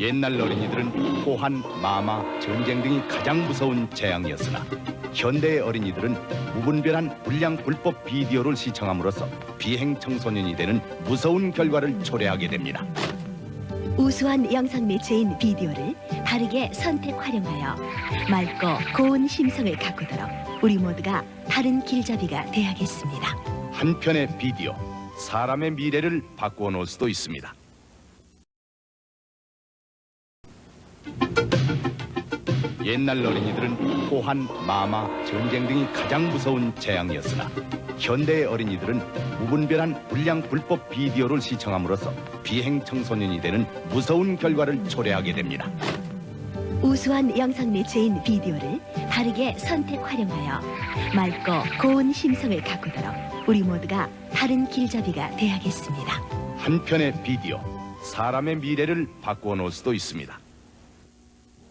옛날 어린이들은 호한, 마마, 전쟁 등이 가장 무서운 재앙이었으나 현대의 어린이들은 무분별한 불량 불법 비디오를 시청함으로써 비행 청소년이 되는 무서운 결과를 초래하게 됩니다. 우수한 영상 매체인 비디오를 바르게 선택 활용하여 맑고 고운 심성을 가꾸도록 우리 모두가 바른 길잡이가 되야겠습니다. 한 편의 비디오, 사람의 미래를 바꾸어 놓을 수도 있습니다. 옛날 어린이들은 호한, 마마, 전쟁 등이 가장 무서운 재앙이었으나 현대의 어린이들은 무분별한 불량 불법 비디오를 시청함으로써 비행 청소년이 되는 무서운 결과를 초래하게 됩니다. 우수한 영상 매체인 비디오를 바르게 선택 활용하여 맑고 고운 심성을 가꾸도록 우리 모두가 바른 길잡이가 되야겠습니다. 한 편의 비디오, 사람의 미래를 바꾸어 놓을 수도 있습니다.